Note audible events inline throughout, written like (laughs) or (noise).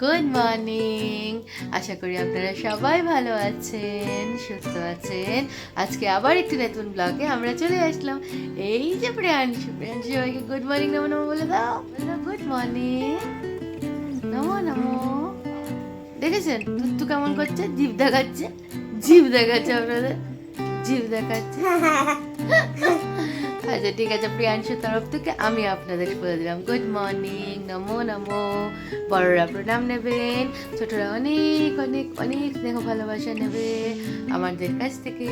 Good morning আশা করি আপনারা সবাই ভালো আছেন, সুস্থ আছেন। আজকে আবার একটি নতুন ব্লগে আমরা চলে আসলাম। এই যে প্রিয়াংশু প্রিয়াংশু সবাইকে গুড মর্নিং নমো নমো বলে দাও। গুড মর্নিং নমো নমো। দেখেছেন? তুত্তু কেমন করছে? জিভ দেখাচ্ছে। জিভ দেখাচ্ছে আপনাদের। জিভ দেখাচ্ছে। (laughs) আচ্ছা ঠিক আছে প্রিয়াংশুর তরফ থেকে আমি আপনাদের বলে দিলাম। গুড মর্নিং নমো নমো। বড়রা প্রণাম নেবেন ছোটরা অনেক অনেক অনেক স্নেহ ভালোবাসা নেবে আমাদের কাছ থেকে।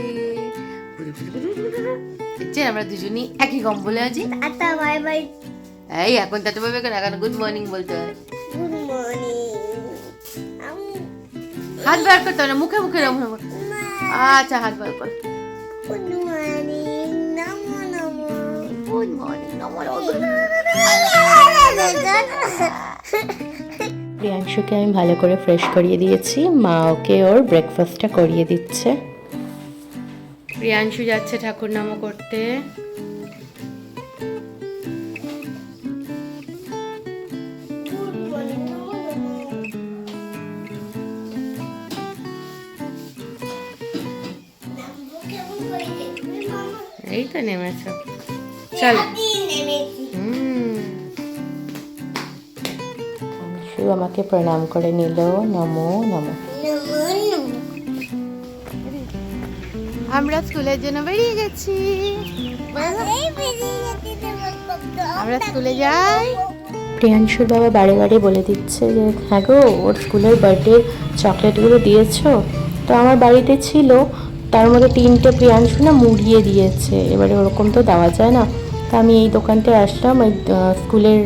দেখছেন আমরা দুজনই একই কম্বলে আছি। টাটা বাই বাই এই এখন তাতে পাবে কেন? এখন গুড মর্নিং বলতে হয়। গুড মর্নিং হাত বার করতে হবে না মুখে মুখে আচ্ছা হাত বার কর। গুড মর্নিং প্রিয়াংশুকে আমি ভালো করে ফ্রেশ করিয়ে দিয়েছি। মা ওকে ওর ব্রেকফাস্টটা করিয়ে দিচ্ছে। প্রিয়াংশু যাচ্ছে ঠাকুর নাম করতে। এই তো নেমেছো। চল। আমাকে প্রণাম করে নিল। নমো নমো। আমরা স্কুলের জন্য বেরিয়ে গেছি। আমরা স্কুলে যাই। প্রিয়াংশুর বাবা বারে বারে বলে দিচ্ছে যে হ্যাঁ গো ওর স্কুলের বার্থডে চকলেটগুলো দিয়েছ? তো আমার বাড়িতে ছিল তার মধ্যে তিনটে প্রিয়াংশু না মুড়িয়ে দিয়েছে। এবারে ওরকম তো দেওয়া যায় না। তা আমি এই দোকানটায় আসলাম ওই স্কুলের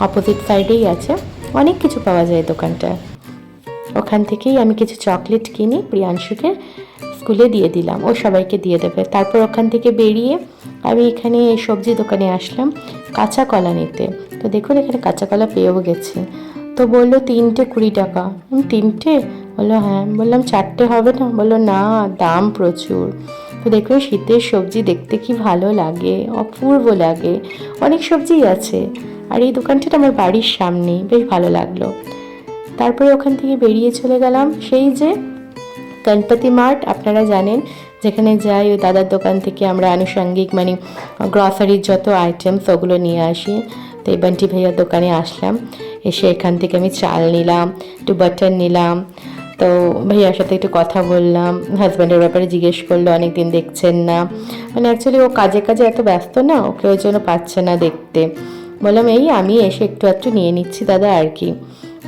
অপোজিট সাইডেই আছে। অনেক কিছু পাওয়া যায় দোকানটা দোকানটায়। ওখান থেকেই আমি কিছু চকলেট কিনি প্রিয়াংশুকে স্কুলে দিয়ে দিলাম। ও সবাইকে দিয়ে দেবে। তারপর ওখান থেকে বেরিয়ে আমি এখানে সবজি দোকানে আসলাম কাঁচা কলা নিতে। তো দেখুন, এখানে কাঁচা কলা পেয়েও গেছে। তো বলল, তিনটে কুড়ি টাকা। তিনটে? বলল হ্যাঁ। বললাম, চারটে হবে না? বলল, না, দাম প্রচুর। তো দেখুন শীতের সবজি দেখতে কি ভালো লাগে, অপূর্ব লাগে। অনেক সবজিই আছে। আর এই দোকানটা আমার বাড়ির সামনেই, বেশ ভালো লাগল। তারপরে ওখান থেকে বেরিয়ে চলে গেলাম। সেই যে গণপতি মার্ট, আপনারা জানেন, যেখানে যাই, ওই দাদার দোকান থেকে আমরা আনুষঙ্গিক মানে গ্রসারির যত আইটেমস ওগুলো নিয়ে আসি। তো এই বান্টি ভাইয়ার দোকানে আসলাম। এসে এখান থেকে আমি চাল নিলাম, একটু বাটার নিলাম। তো ভাইয়ার সাথে একটু কথা বললাম। হাজব্যান্ডের ব্যাপারে জিজ্ঞেস করল অনেক দিন দেখছেন না। মানে অ্যাকচুয়ালি ও কাজে কাজে এত ব্যস্ত না, ওকে ওই জন্য পাচ্ছে না দেখতে। বললাম, এই আমি এসে একটু একটু নিয়ে নিচ্ছি দাদা আর কি।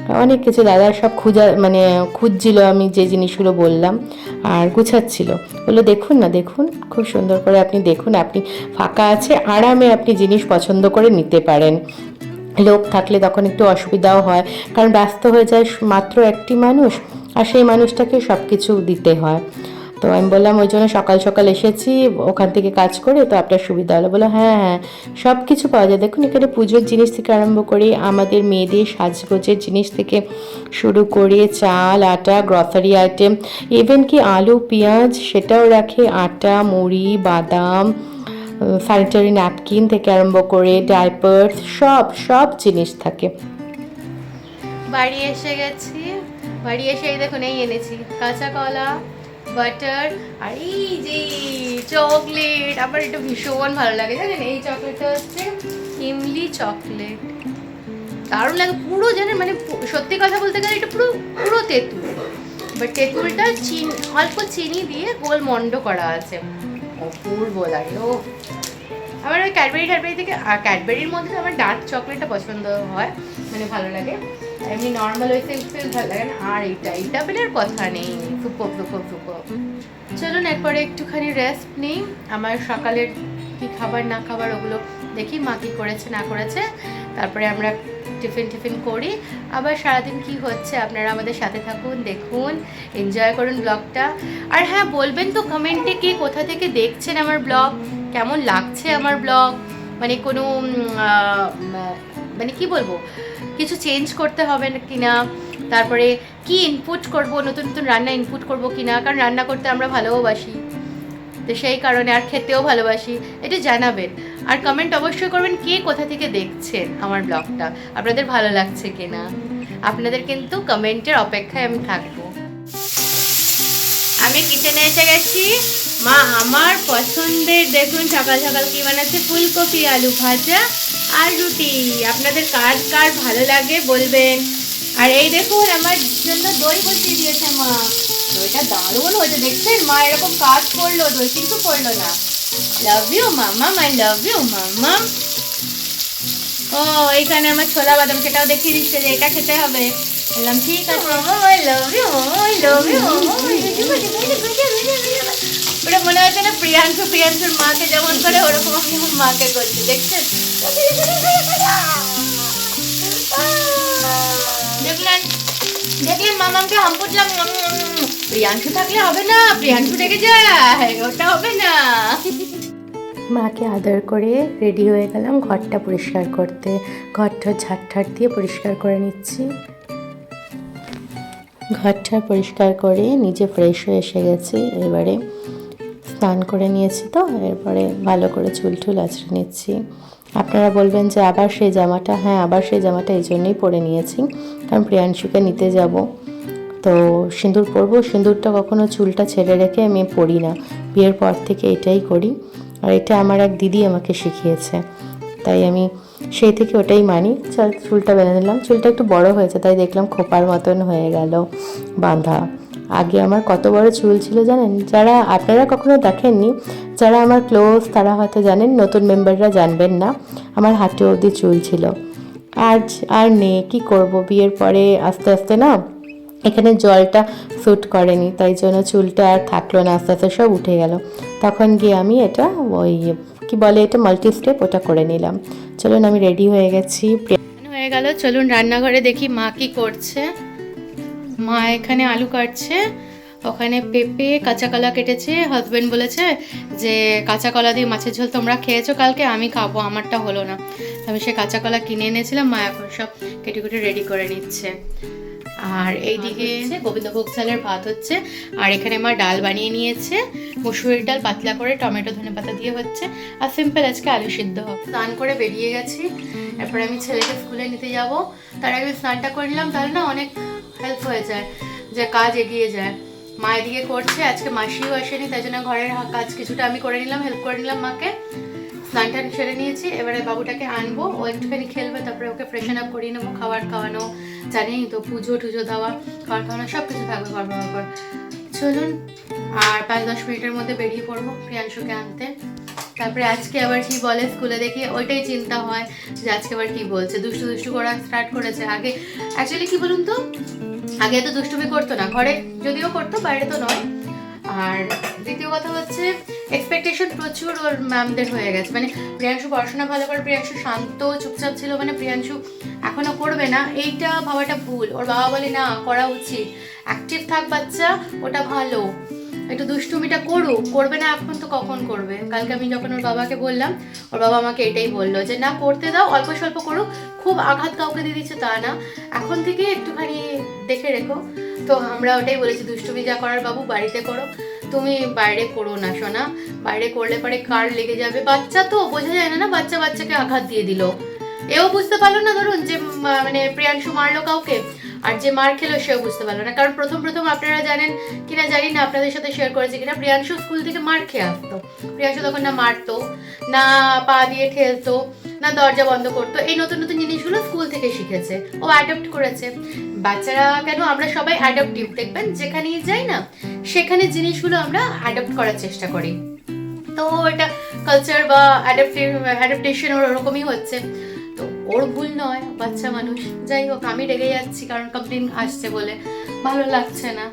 অনেক কিছু দাদা সব খুঁজা মানে খুঁজছিল আমি যে জিনিসগুলো বললাম আর গুছাচ্ছিল। বলল, দেখুন না, দেখুন, খুব সুন্দর করে আপনি দেখুন, আপনি ফাঁকা আছে, আরামে আপনি জিনিস পছন্দ করে নিতে পারেন। লোক থাকলে তখন একটু অসুবিধাও হয়, কারণ ব্যস্ত হয়ে যায় মাত্র একটি মানুষ, আর সেই মানুষটাকে সব কিছু দিতে হয়। তো আমি বললাম, ওই জন্য সকাল সকাল এসেছি, ওখান থেকে কাজ করে তো আপনার সুবিধা হলো। বলো হ্যাঁ হ্যাঁ সব কিছু পাওয়া যায়। দেখুন, এখানে পুজোর জিনিস থেকে আরম্ভ করে আমাদের মেয়েদের সাজগোজের জিনিস থেকে শুরু করে চাল, আটা গ্রসারি আইটেম ইভেন কি আলু, পেঁয়াজ, সেটাও রাখে। আটা, মুড়ি, বাদাম স্যানিটারি ন্যাপকিন থেকে আরম্ভ করে ডাইপার সব সব জিনিস থাকে। বাড়ি এসে গেছি। বাড়ি এসে দেখুন, এই এনেছি। কাঁচা কলা বাটার আর এই যে চকলেট আমার এটা ভীষণ ভালো লাগে, জানেন? এই চকলেটটা হচ্ছে ইমলি চকলেট দারুণ লাগে, পুরো জানেন মানে সত্যি কথা বলতে গেলে এটা পুরো পুরো তেঁতুল। বাট তেঁতুলটা চিনি, অল্প চিনি দিয়ে গোল মন্ড করা আছে। অপূর্ব লাগে ও আমার ওই ক্যাডবেরি ট্যাডবেরি থেকে ক্যাডবেরির মধ্যে আমার ডার্ক চকলেটটা পছন্দ হয় মানে ভালো লাগে। এমনি নর্মাল ওই সিল্ক সিল্ক ভালো লাগে না। আর এইটা এইটা পেলে আর কথা নেই। সুপর সুপর সুপর চলুন এরপরে একটুখানি রেস্ট নিই। আমার সকালের কি খাবার না খাবার ওগুলো দেখি, মা কী করেছে, না করেছে। তারপরে আমরা টিফিন টিফিন করি। আবার সারাদিন কি হচ্ছে, আপনারা আমাদের সাথে থাকুন, দেখুন এনজয় করুন ব্লগটা আর হ্যাঁ বলবেন তো কমেন্টে কে কোথা থেকে দেখছেন আমার ব্লগ কেমন লাগছে আমার ব্লগ? মানে কোনো মানে কি বলব? কিছু চেঞ্জ করতে হবে না কিনা? তারপরে কি ইনপুট করব? নতুন নতুন রান্না ইনপুট করব কিনা? কারণ রান্না করতে আমরা ভালোবাসি। তো সেই কারণে আর খেতেও ভালোবাসি। এটা জানাবেন। আর কমেন্ট অবশ্যই করবেন কে কোথা থেকে দেখছেন আমার ব্লগটা? আপনাদের ভালো লাগছে কিনা? আপনাদের কিন্তু কমেন্টের অপেক্ষায় আমি থাকব। আমি কিচেনে এসে গেছি। মা আমার পছন্দের দেখুন সকাল সকাল কি বানাচ্ছে? ফুলকপি আলু ভাজা আর রুটি। আপনাদের কার কার ভালো লাগে বলবেন। আর এই দেখুন আমার জন্য দই বসিয়ে দিয়েছে মা। দইটা দারুণ হয়েছে দেখছেন? মা এরকম কাজ করল দই কিন্তু করল না। লাভ ইউ মামা মাই লাভ ইউ মামা। ও এইখানে আমার ছোলা বাদাম সেটাও দেখিয়ে দিচ্ছে যে এটা খেতে হবে। বললাম ঠিক আছে। মামা আই লাভ ইউ মামা আই লাভ ইউ ওটা মনে হচ্ছে না প্রিয়াংশু, প্রিয়াংশুর মাকে যেমন করে, ওরকম আমি আমার মাকে করছি, দেখছেন? দেখলেন? দেখলেন মামাকে হাম করলাম প্রিয়াংশু থাকলে হবে না, প্রিয়াংশু রেগে যায়, ওটা হবে না। মাকে আদর করে রেডি হয়ে গেলাম, ঘরটা পরিষ্কার করতে। ঘরটা ঝাড় দিয়ে পরিষ্কার করে নিচ্ছি। ঘরটা পরিষ্কার করে নিজে ফ্রেশ হয়ে এসে গেছি, এবারে স্নান করে নিয়েছি তো, এরপরে ভালো করে চুল টুল আছড়ে নিচ্ছি। আপনারা বলবেন যে আবার সেই জামাটা হ্যাঁ আবার সেই জামাটা এই জন্যই পরে নিয়েছি, কারণ প্রিয়াংশুকে নিতে যাব। তো সিঁদুর পরবো, সিঁদুরটা কখনো চুলটা ছেড়ে রেখে আমি পরি না। বিয়ের পর থেকে এটাই করি। আর এটা আমার এক দিদি আমাকে শিখিয়েছে। তাই আমি সেই থেকে ওটাই মানি। চল, চুলটা বেঁধে নিলাম। চুলটা একটু বড় হয়েছে, তাই দেখলাম খোপার মতন হয়ে গেল বাঁধা। আগে আমার কত বড় চুল ছিল জানেন? যারা আপনারা কখনো দেখেননি, যারা আমার ক্লোজ তারা হয়তো জানেন, নতুন মেম্বাররা জানবেন না, আমার হাঁটু অবধি চুল ছিল। আজ আর নেই, কি করব? বিয়ের পরে আস্তে আস্তে না, এখানে জলটা স্যুট করেনি, তাই জন্য চুলটা আর থাকল না, আস্তে আস্তে সব উঠে গেল। তখন গিয়ে আমি এটা ওই, কি বলে এটা মাল্টি স্টেপ ওটা করে নিলাম। চলুন, আমি রেডি হয়ে গেছি। হয়ে গেল, চলুন রান্নাঘরে দেখি মা কি করছে। মা এখানে আলু কাটছে ওখানে পেঁপে কাঁচা কলা কেটেছে হাজবেন্ড বলেছে যে কাঁচা কলা দিয়ে মাছের ঝোল তোমরা খেয়েছো কালকে আমি খাব আমারটা হলো না। আমি সে কাঁচা কলা কিনে এনেছিলাম মা এখন সব কেটে কেটে রেডি করে নিচ্ছে। আর এইদিকে গোবিন্দভোগ চালের ভাত হচ্ছে আর এখানে মা ডাল বানিয়ে নিয়েছে মসুরের ডাল পাতলা করে টমেটো ধনে পাতা দিয়ে হচ্ছে আর সিম্পল আজকে আলু সিদ্ধ। হবে স্নান করে বেরিয়ে গেছি এরপরে আমি ছেলেকে স্কুলে নিতে যাব তার আগে স্নানটা করে নিলাম তাহলে না অনেক হেল্প হয়ে যায়, যে কাজ এগিয়ে যায়। মা এদিকে করছে, আজকে মাসিও আসেনি, তাই জন্য ঘরের কাজ কিছুটা আমি করে নিলাম হেল্প করে নিলাম মাকে। স্নান টান সেরে নিয়েছি, এবারে বাবুটাকে আনব, ও একটুখানি খেলবে, তারপরে ওকে ফ্রেশন আপ করিয়ে নেব, খাবার খাওয়ানো, জানেই তো, পুজো টুজো দেওয়া, খাবার খাওয়ানো সব কিছু থাকবে পর পর পর চলুন, আর পাঁচ দশ মিনিটের মধ্যে বেরিয়ে পড়ব, প্রিয়াংশুকে আনতে। তারপরে আজকে আবার কি বলে স্কুলে দেখি, ওইটাই চিন্তা হয় যে আজকে আবার কি বলছে। দুষ্টু দুষ্টু করা স্টার্ট করেছে। আগে অ্যাকচুয়ালি কি বলুন তো? আগে এত দুষ্টুমি করতো না। ঘরে যদিও করতো, বাইরে তো নয়। আর দ্বিতীয় কথা হচ্ছে এক্সপেকটেশন প্রচুর ওর ম্যামদের হয়ে গেছে। মানে প্রিয়াংশু পড়াশোনা ভালো করে, প্রিয়াংশু শান্ত, চুপচাপ ছিল মানে প্রিয়াংশু এখনও করবে না। এইটা ভাবাটা ভুল। ওর বাবা বলে, না, করা উচিত। অ্যাক্টিভ থাক বাচ্চা, ওটা ভালো। একটু দুষ্টুমিটা করুক, করবে না এখন তো কখন করবে? কালকে আমি যখন ওর বাবাকে বললাম, ওর বাবা আমাকে এটাই বলল যে, না, করতে দাও, অল্প স্বল্প করুক, খুব আঘাত কাউকে দিয়ে দিচ্ছে তা না। এখন থেকে একটুখানি দেখে রেখো। তো আমরা ওটাই বলেছি, দুষ্টুমি যা করার বাবু, বাড়িতে করো। তুমি বাইরে করো না, সোনা। বাইরে করলে পরে কার লেগে যাবে? বাচ্চা তো, বোঝা যায় না না, বাচ্চা বাচ্চাকে আঘাত দিয়ে দিল। এও বুঝতে পারল না, ধরুন, যে মানে প্রিয়াংশু মারলো কাউকে। আর যে মার খেলো সেও বুঝতে পারল না। কারণ প্রথম প্রথম আপনারা জানেন কিনা জানি না, আপনাদের সাথে শেয়ার করেছি কিনা, প্রিয়াংশু স্কুল থেকে মার খেয়ে আসতো। প্রিয়াংশু তখন না মারতো, না পা দিয়ে ঠেলতো, না দরজা বন্ধ করতো, এই নতুন নতুন জিনিসগুলো স্কুল থেকে শিখেছে। ও অ্যাডাপ্ট করেছে। বাচ্চারা কেন, আমরা সবাই অ্যাডাপ্টিভ দেখবেন যেখানেই যাই না, সেখানে জিনিসগুলো আমরা অ্যাডাপ্ট করার চেষ্টা করি। তো এটা কালচার বা অ্যাডাপ্টেশন ওরকমই হচ্ছে। ওর ভুল নয়, বাচ্চা মানুষ। যাই হোক, আমি রেগে যাচ্ছি কারণ কমপ্লেন আসছে বলে। ভালো লাগছে না।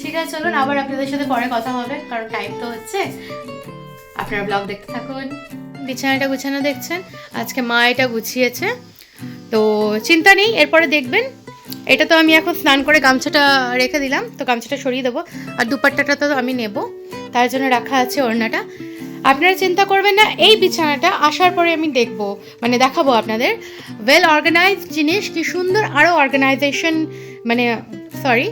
ঠিক আছে, চলুন, আবার আপনাদের সাথে পরে কথা হবে, কারণ টাইম তো হচ্ছে। আপনারা ব্লগ দেখতে থাকুন। বিছানাটা গুছানো দেখছেন? আজকে মা এটা গুছিয়েছে। তো চিন্তা নেই, এরপরে দেখবেন। এটা তো আমি এখন স্নান করে গামছাটা রেখে দিলাম, তো গামছাটা সরিয়ে দেবো। আর দুপাট্টাটা তো আমি নেব। তার জন্য রাখা আছে ওড়নাটা। আপনারা চিন্তা করবেন না, এই বিছানাটা আসার পরে আমি দেখব মানে দেখাবো আপনাদের। ওয়েল অর্গানাইজড জিনিস, কি সুন্দর আরও অর্গানাইজেশন মানে সরি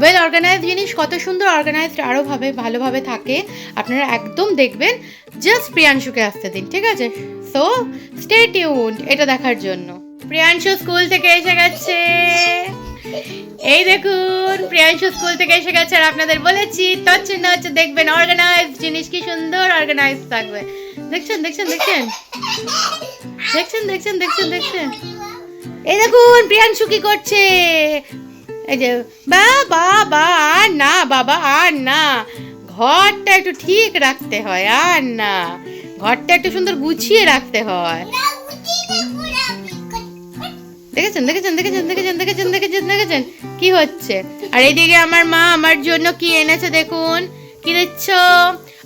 ওয়েল অর্গানাইজ জিনিস, কত সুন্দর অর্গানাইজড আরও ভাবে, ভালোভাবে থাকে। আপনারা একদম দেখবেন জাস্ট প্রিয়াংশুকে আসতে দিন, ঠিক আছে? সো স্টে টিউন্ড এটা দেখার জন্য। প্রিয়াংশু স্কুল থেকে এসে গেছে। এই দেখুন, প্রিয়াংশু স্কুল থেকে এসে গেছে আর আপনাদের বলেছি না হচ্ছে, দেখবেন অর্গানাইজ জিনিস, কি সুন্দর অর্গানাইজ থাকবে। দেখছেন দেখছেন দেখছেন? দেখছেন দেখছেন দেখছেন দেখছেন? এই দেখুন, প্রিয়াংশু কি করছে? এই যে বা বা বা আর না, বাবা, আর না। ঘরটা একটু ঠিক রাখতে হয়, আর না। ঘরটা একটু সুন্দর গুছিয়ে রাখতে হয়। দেখেছেন দেখেছেন দেখেছেন দেখেছেন দেখেছেন দেখেছেন দেখেছেন? কি হচ্ছে? আর এইদিকে আমার মা আমার জন্য কি এনেছে দেখুন? কি দিচ্ছ?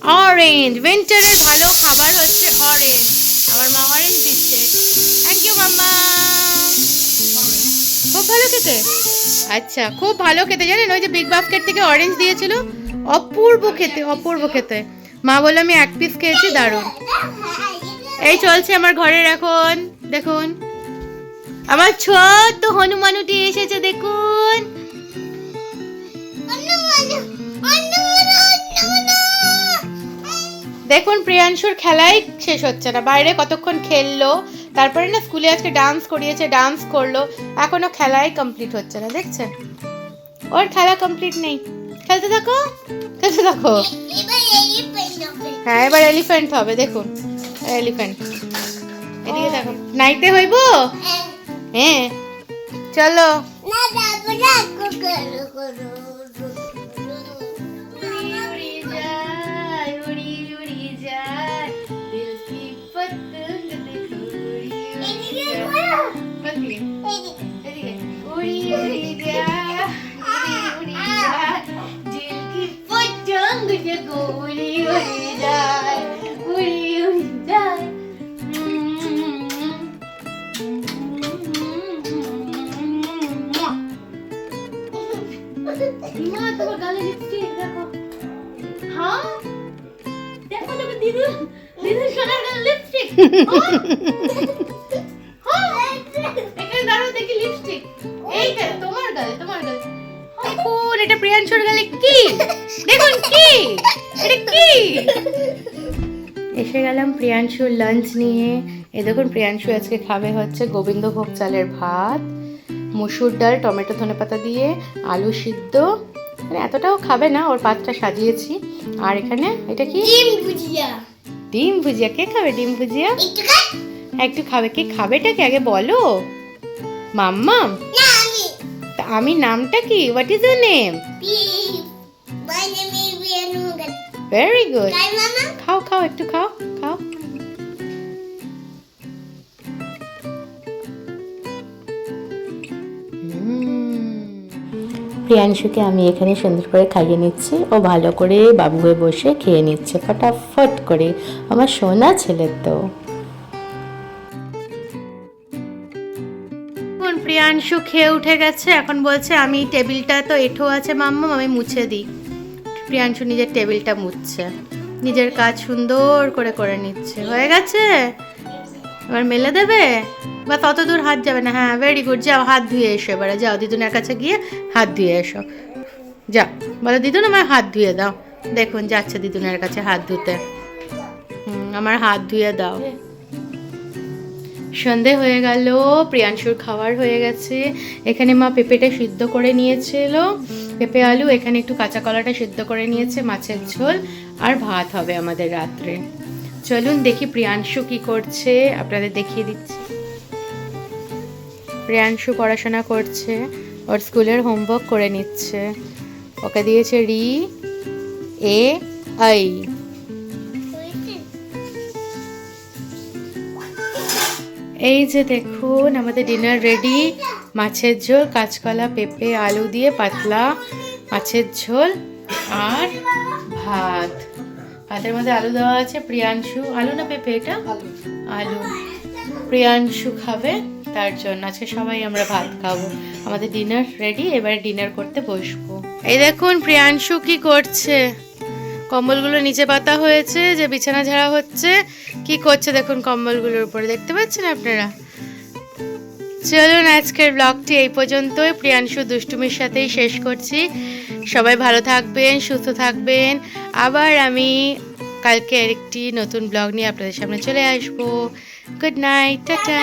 অরেঞ্জ উইন্টারের ভালো খাবার হচ্ছে অরেঞ্জ আমার মা অরেঞ্জ দিচ্ছে। Thank you mamma. খুব ভালো খেতে? আচ্ছা খুব ভালো খেতে। জানেন, ওই যে বিগ বাস্কেট থেকে অরেঞ্জ দিয়েছিল? অপূর্ব খেতে অপূর্ব খেতে। মা বলল, আমি এক পিস খেয়েছি, দারুণ। এই চলছে আমার ঘরের এখন। দেখুন। আমার ছোট্ট হনুমানুটি এসেছে, দেখুন। দেখুন, প্রিয়াংশুর খেলাই শেষ হচ্ছে না। বাইরে কতক্ষণ খেললো? তারপরে না স্কুলে আজকে ডান্স করিয়েছে ডান্স করল। এখনও খেলাই কমপ্লিট হচ্ছে না, দেখছেন? ওর খেলা কমপ্লিট নেই। খেলতে থাকো? খেলতে থাকো। হ্যাঁ এবার এলিফ্যান্ট হবে, দেখুন। এলিফ্যান্ট এদিকে দেখো। নাইতে হইব? হ্যাঁ চলো না এখানে দাঁড়াও দেখি লিপস্টিক এইটা তোমার গালে তোমার গালে দেখুন এটা প্রিয়াংশুর গালে কি? দেখুন কি? এটা কি? এসে গেলাম প্রিয়াংশুর লাঞ্চ নিয়ে। এই দেখুন প্রিয়াংশু আজকে খাবে হচ্ছে গোবিন্দভোগ চালের ভাত মুসুর ডাল টমেটো ধনেপাতা দিয়ে আলু সিদ্ধ। মানে এতটাও খাবে না ওর পাতটা সাজিয়েছি। আর এখানে এটা কি? ডিম ভুজিয়া। ডিম ভুজিয়া। কে খাবে ডিম ভুজিয়া? একটু খাবে কে? খাবেটা কি? আগে বলো। মাম্মাম আমি নামটা কি? হোয়াট ইজ ইউর নেম পি মাই নেম ইজ বিয়ানু গান ভেরি গুড খাও খাও একটু খাও খাও। প্রিয়াংশুকে আমি এখানে সুন্দর করে খাইয়ে নিচ্ছি। ও ভালো করে বাবু হয়ে বসে খেয়ে নিচ্ছে। ফটাফট করে। আমার সোনা ছেলের তো। প্রিয়াংশু খেয়ে উঠে গেছে, এখন বলছে, আমি টেবিলটা তো এঁঠো আছে মাম্মাম আমি মুছে দিই। প্রিয়াংশু নিজের টেবিলটা মুছছে। নিজের কাজ সুন্দর করে করে নিচ্ছে। হয়ে গেছে? এবার মেলে দেবে? বা তত দূর হাত যাবে না। হ্যাঁ ভেরি গুড যাও, হাত ধুয়ে এসো এবারে। যাও, দিদুনের কাছে গিয়ে হাত ধুয়ে এসো। যা বলো, দিদুন আমার হাত ধুয়ে দাও। দেখুন, যাচ্ছে দিদুনের কাছে হাত ধুতে। আমার হাত ধুয়ে দাও। সন্ধে হয়ে গেল, প্রিয়াংশুর খাবার হয়ে গেছে। এখানে মা পেঁপেটা সিদ্ধ করে নিয়েছিল। পেঁপে আলু, এখানে একটু কাঁচা কলাটা সিদ্ধ করে নিয়েছে মাছের ঝোল, আর ভাত হবে আমাদের রাত্রে। চলুন দেখি প্রিয়াংশু কি করছে, আপনাদের দেখিয়ে দিচ্ছি। প্রিয়াংশু পড়াশোনা করছে, ওর স্কুলের হোমওয়ার্ক করে নিচ্ছে। ওকে দিয়েছে রি, এ, আই। এই যে দেখুন আমাদের ডিনার রেডি মাছের ঝোল কাঁচকলা পেঁপে আলু দিয়ে পাতলা মাছের ঝোল আর ভাত। ভাতের মধ্যে আলু দেওয়া আছে প্রিয়াংশু। আলু না পেঁপে এটা? আলু। প্রিয়াংশু খাবে তার জন্য। আজকে সবাই আমরা ভাত খাব। আমাদের ডিনার রেডি এবারে ডিনার করতে বসবো। এই দেখুন প্রিয়াংশু কি করছে। কম্বলগুলো নিচে পাতা হয়েছে যে বিছানা ঝাড়া হচ্ছে। কি করছে দেখুন কম্বলগুলোর উপরে দেখতে পাচ্ছেন আপনারা? চলুন আজকের ব্লগটি এই পর্যন্তই। প্রিয়াংশু দুষ্টুমির সাথেই শেষ করছি। সবাই ভালো থাকবেন সুস্থ থাকবেন। আবার আমি কালকে আরেকটি নতুন ব্লগ নিয়ে আপনাদের সামনে চলে আসব। Good night tata